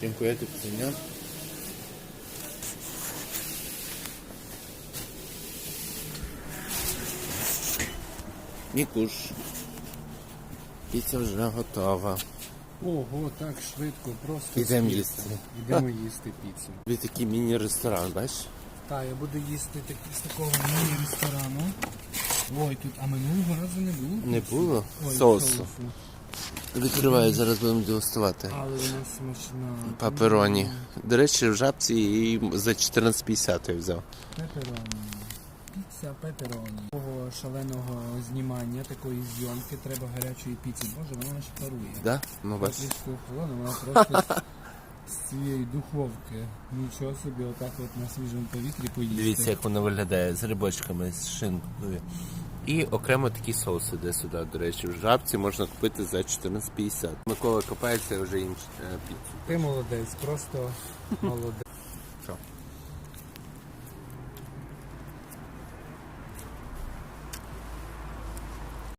Dziękuję, do widzenia. Mikusz. Pizza вже готова. Ого, так швидко, просто. Ідемо їсти. Йдемо їсти піцу. Тобі такий міні-ресторан, бачиш? Так, я буду їсти так, з такого міні-ресторану. Ой, тут, а минулого разу не було? Не було Ой, соусу. Відкриваю, зараз будемо дегустувати. Але вона смачна. Папероні. До речі, в жабці її за 14,50 я взяв. Пепероні. Піца пепероні. Такого шаленого знімання, такої зйомки, треба гарячої піци. Боже, вона аж парує. Да? Ну, бачиш. Трішки охолоне, вона просто з цієї духовки. Нічого собі, отак от на свіжому повітрі поїсти. Дивіться, як воно виглядає з грибочками, з шинкою. І окремо такі соуси де сюди, до речі. В жабці можна купити за 14,50. Микола копається вже інше е, піцу. Ти молодець, просто молодець.